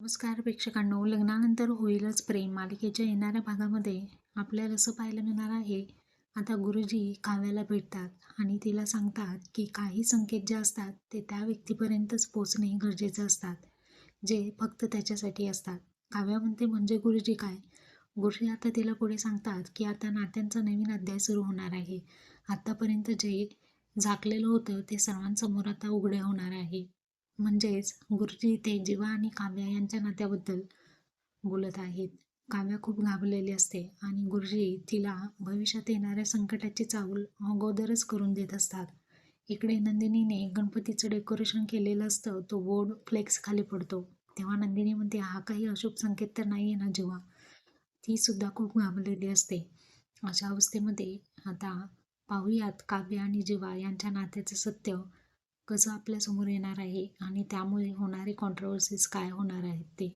नमस्कार प्रेक्षकांनो. लग्नानंतर होईलच प्रेम. मालिकेच्या येणाऱ्या भागामध्ये आपल्याला असं पाहायला मिळणार आहे. आता गुरुजी काव्याला भेटतात आणि तिला सांगतात की काही संकेत जे असतात ते त्या व्यक्तीपर्यंतच पोचणे गरजेचं असतात जे फक्त त्याच्यासाठी असतात. काव्या म्हणते म्हणजे गुरुजी काय? गुरुजी आता तिला पुढे सांगतात की आता नात्यांचा नवीन अध्याय सुरू होणार आहे. आत्तापर्यंत जे झाकलेलं होतं ते सर्वांसमोर आता उघडे होणार आहे. म्हणजेच गुरुजी ते जीवा आणि काव्या यांच्या नात्याबद्दल बोलत आहेत. काव्या खूप घाबरलेली असते आणि गुरुजी तिला भविष्यात येणाऱ्या संकटाची चावल अगोदरच करून देत असतात. इकडे नंदिनीने गणपतीचं डेकोरेशन केलेलं असतं तो बोर्ड फ्लेक्स खाली पडतो. तेव्हा नंदिनी म्हणते हा काही अशुभ संकेत तर नाही आहे ना जीवा ती सुद्धा खूप घाबरलेली असते. अशा अवस्थेमध्ये आता पाहुयात काव्य आणि जीवा यांच्या नात्याचं सत्य कसं आपल्यासमोर येणार आहे आणि त्यामुळे होणारे कॉन्ट्रोवर्सीज काय होणार आहेत ते.